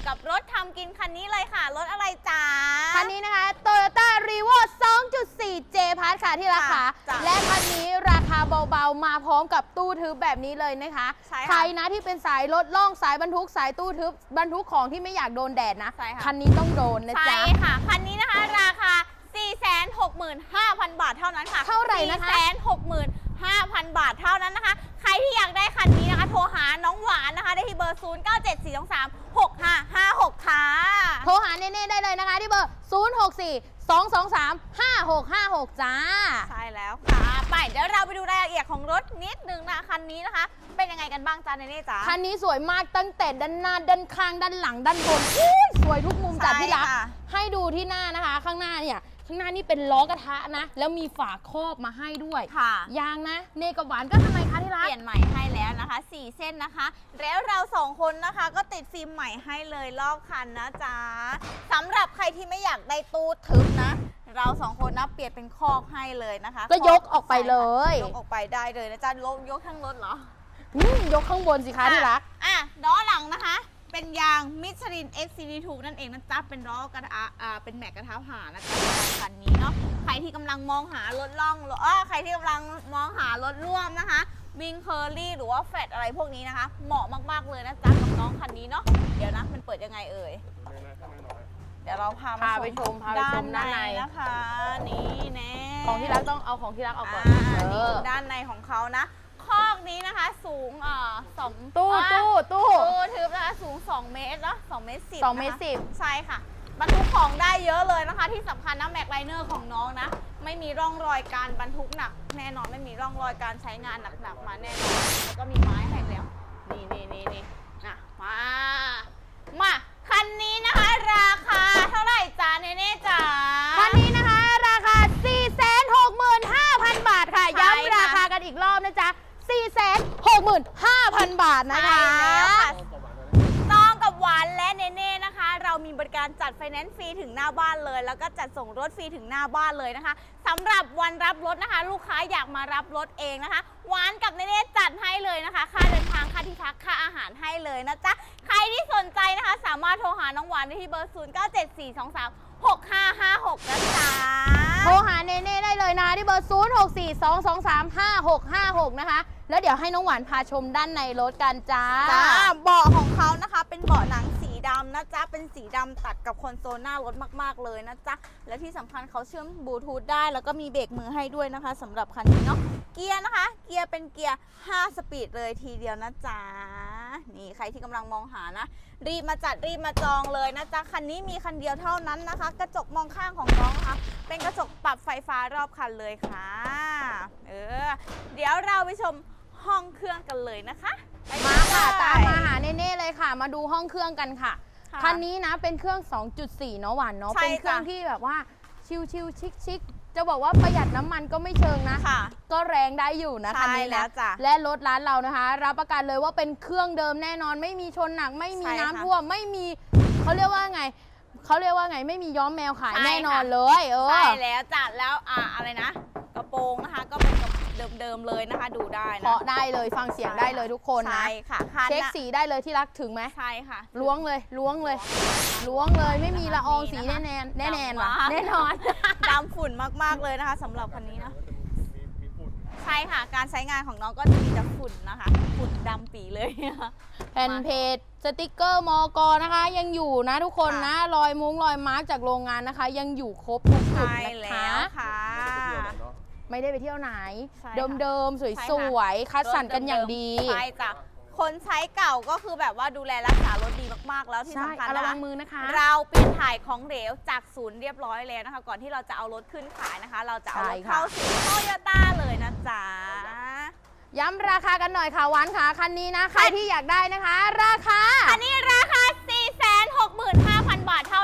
อยู่กับรถทำกินคันนี้เลยค่ะ รถอะไรจ๊ะคันนี้นะคะ Toyota r e v o 2.4 J p a s ค่ะที่ราคา จ้ะและคันนี้ราคาเบาๆ มาพร้อมกับตู้ทึบแบบนี้เลยนะคะใช่ค่ะใครนะที่เป็นสายรถล่องสายบรรทุกสายตู้ทึบบรรทุกของที่ไม่อยากโดนแดดนะ ใช่ค่ะ คันนี้ต้องโดนนะใช่จ๊ะ ค่ะ คันนี้นะคะ ราคา 465,000 บาทเท่านั้นค่ะเท่าไหร่นะคะ 465,000 บาทเท่านั้นนะคะใค รที่อยากได้คันนี้นะคะ โทรหาน้องหวานนะคะ ได้ที่เบอร์ 0974236556 ค่ะ โทรหาเน่ๆได้เลยนะคะ ที่เบอร์ 064 223 5656 จ้า ใช่แล้วค่ะ ไปเดี๋ยวเราไปดูรายละเอียดของรถนิดนึงนะคันนี้นะคะ เป็นยังไงกันบ้างจ๊ะเนเน่จ๊ะคันนี้สวยมากตั้งแต่ด้านหน้าด้านข้างด้านหลังด้านบนอุ๊ยสวยทุกมุมจัดใช่ที่รัก ค่ะ ให้ดูที่หน้านะคะ ข้างหน้าเนี่ย ข้างหน้านี่เป็นล้อกระทะนะ แล้วมีฝาครอบมาให้ด้วยค่ะ ยางนะ เนกับหวานก็ทำไมคะที่รัก เปลี่ยนใหม่ให้แล้วนะคะ 4 เส้นนะคะ แล้วเราสองคนนะคะก็ติดฟิล์มใหม่ให้เลยรอบคันนะจ๊ะสำหรับใครที่ไม่อยากได้ตู้ทึบนะ เราสองคนนะเปลี่ยนเป็นคอกให้เลยนะคะก็ยกออกไปเลย ยกออกไปได้เลยนะจ๊ะยกยกทั้งรถเหรออืมยกข้างบนสิคะที่รัก อะล้อหลังนะคะ เป็นยางมิชลิน X Series 2นั่นเองนะจ๊ะ เป็นล้อกระทะอ่าเป็นแม็กกระทะผ่านะจ๊ะคันนี้เนาะ ใครที่กำลังมองหารถล่องรถเอ้อใครที่กำลังมองหารถร่วมนะคะวิงเคอรี่หรือว่าแฟดอะไรพวกนี้นะคะ เหมาะมากๆเลยนะจ๊ะกับน้องคันนี้เนาะ เดี๋ยวนะมันเปิดยังไงเอ่ย เดี๋ยวเราพาพาไปชมพาไปชมด้านในนะคะ นี่แน่ ของที่รักต้องเอาของที่รักออกก่อน อ่าเอนี่อ คือด้านในของเขานะคอก นี้นะคะสูงอ่าสองตู้อ่าตู้ตู้ ตู้ทึบนะคะสูง 2 เมตรเนาะ2เมตร10สองเมตรนะคะสิบ ใช่ค่ะบรรทุกของได้เยอะเลยนะคะ ที่สำคัญนะแม็กไลเนอร์ของน้องนะ ไม่มีร่องรอยการบรรทุกหนัก แน่นอนไม่มีร่องรอยการใช้งานหนักๆมาแน่นอนแล้วก็มีไม้ให้ 465,000 บาทนะคะใช่แล้วค่ะตองกับหวานและเนเน่นะคะ เรามีบริการจัดไฟแนนซ์ฟรีถึงหน้าบ้านเลย แล้วก็จัดส่งรถฟรีถึงหน้าบ้านเลยนะคะสำหรับวันรับรถนะคะ ลูกค้าอยากมารับรถเองนะคะหวานกับเนเน่จัดให้เลยนะคะ ค่าเดินทางค่าที่พักค่าอาหารให้เลยนะจ๊ะใครที่สนใจนะคะ สามารถโทรหาน้องหวานได้ที่เบอร์ 0 9 7 4 2 3 6 5 5 6นะจ๊ะ โทรหาเนเน่ได้เลยนะที่เบอร์ 0642235656 นะคะ แล้วเดี๋ยวให้น้องหวานพาชมด้านในรถกันจ้า จ้าเบาะของเขานะคะเป็นเบาะหนัง ดำนะจ๊ะ เป็นสีดำตัดกับคอนโซลหน้ารถมาก ๆ เลยนะจ๊ะ และที่สำคัญเขาเชื่อมบลูทูธได้ แล้วก็มีเบรกมือให้ด้วยนะคะสำหรับคันนี้เนาะ เกียร์นะคะ เกียร์เป็นเกียร์ 5 สปีดเลยทีเดียวนะจ๊ะ นี่ใครที่กำลังมองหานะ รีบมาจัดรีบมาจองเลยนะจ๊ะ คันนี้มีคันเดียวเท่านั้นนะคะ กระจกมองข้างของน้องนะคะเป็นกระจกปรับไฟฟ้ารอบคันเลยค่ะ เออ เดี๋ยวเราไปชมห้องเครื่องกันเลยนะคะ มาค่ะเลยตามมาหาเนเน่เลยค่ะ มาดูห้องเครื่องกันค่ะค่ะคันนี้นะเป็นเครื่อง 2.4 เนาะหวานเนาะใช่เป็นเครื่องจ้ะ ที่แบบว่าชิวๆชิคๆจะบอกว่าประหยัดน้ำมันก็ไม่เชิงนะ ค่ะ ก็แรงได้อยู่นะคันใช่นี้แล้นะวจ้ะและรถร้านเรานะคะ รับประกันเลยว่าเป็นเครื่องเดิมแน่นอน ไม่มีชนหนัก ไม่มีใช่น้ำค่ะท่วมไม่มีเขาเรียกว่าไงเขาเรียกว่าไงไม่มีย้อมแมวขายใช่แน่นอนค่ะเลย เออ ใช่แล้วจ้ะแล้วอ่าอะไรนะ กระโปรงนะคะ ก็เป็นกระ เดิมๆเลยนะคะ ดูได้นะ เคาะได้เลยฟังเสียงได้เลยทุกคนนะ ใช่ค่ะคันเช็คน่ะสีได้เลยที่รักถึงไหมใช่ค่ะ ล้วงเลยล้วงเลยล้วงเลยไม่มีละอองสีแน่แน่ๆแน่แน่ๆว่ะดำมากแน่นอน ดำฝุ่นมากๆเลยนะคะสำหรับคันนี้นะ ใช่ค่ะ การใช้งานของน้องก็จะมีแต่ฝุ่นนะคะ ฝุ่นดำปีเลย แผ่นเพจสติกเกอร์มอกนะคะ ยังอยู่นะทุกคนนะ รอยมุ้งรอยมาร์กจากโรงงานนะคะ ยังอยู่ครบทุกจุดใช่นะแล้คะ วค่ะ ไม่ได้ไปเที่ยวไหน ใช่เดิมค่ะๆสวยๆ คัดสรรกันอย่างดีใช่จ้ะคนใช้เก่าก็คือแบบว่าดูแลรักษารถดีมากๆ แล้วที่ใช่สำคัญเอานะระวัคะงมือนะคะ เราเปลี่ยนถ่ายของเหลวจากศูนย์เรียบร้อยแล้วนะคะ ก่อนที่เราจะเอารถขึ้นขายนะคะ เราจะเอารถใช่ค่ะ เข้าศูนย์โตโยต้าเลยนะจ๊ะ ย้ำราคากันหน่อยค่ะหวานค่ะคันนี้นะใครที่อยากได้นะคะ ราคา อันนี้ราคา 465,000 บาทเท่า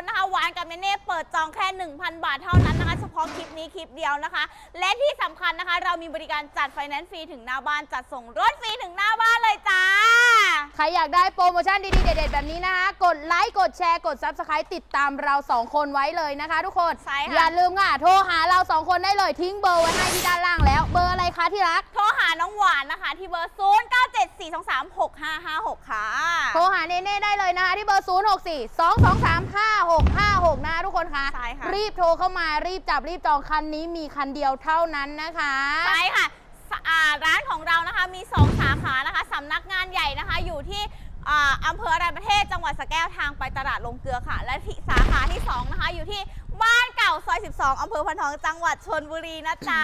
คนนะคะหวานกับเนเน่เปิดจองแค่ 1,000 บาทเท่านั้นนะคะ เฉพาะคลิปนี้คลิปเดียวนะคะ และที่สำคัญนะคะ เรามีบริการจัดไฟแนนซ์ฟรีถึงหน้าบ้านจัดส่งรถฟรีถึงหน้าบ้านเลยจ้า ใครอยากได้โปรโมชั่นดีๆ เด็ดๆ แบบนี้นะคะ กดไลค์กดแชร์กด Subscribe ติดตามเรา 2 คนไว้เลยนะคะ ทุกคนใช่ค่ะอย่าลืมค่ะโทรหาเรา 2 คนได้เลยทิ้งเบอร์ไว้ให้ที่ด้านล่างแล้ว เบอร์อะไรคะที่รัก โทรหาน้องหวานนะคะที่เบอร์0 9 7 4 2 3 6 5 5 6 ค่ะ โทรหาเนเน่ได้เลยนะคะ ที่เบอร์ 0 6 4 2 2 3 5 6 5 6นะคะทุกคนคะใช่ค่ะ รีบโทรเข้ามารีบจับรีบจองคันนี้มีคันเดียวเท่านั้นนะคะ ใช่ค่ะสอ่าร้านของเรานะคะมี 2 สาขานะคะสำนักงานใหญ่นะคะ อยู่ที่อ่าอำเภออรัญญประเทศจังหวัดสระแก้วทางไปตลาดลงเกลือค่ะ และที่สาขาที่ 2 นะคะ อยู่ที่บ้านเก่าซอย 12อำเภอพันทองจังหวัดชนบุรีนะจ๊ะ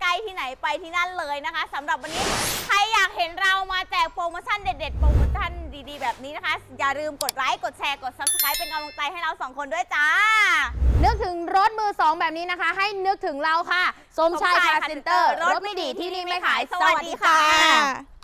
ไกลที่ไหนไปที่นั่นเลยนะคะสำหรับวันนี้ใคร อยากเห็นเรามาแจกโปรโมชั่นเด็ดๆ โปรโมชั่นดีๆ แบบนี้นะคะ อย่าลืมกดไลค์กดแชร์กด subscribe เป็นกำลังใจให้เราสองคนด้วยจ้า นึกถึงรถมือสองแบบนี้นะคะ ให้นึกถึงเราค่ะสมชายคาร์เซ็นเตอร์รถไม่ดีที่นี่ไม่ขาย สวัสดีค่ะ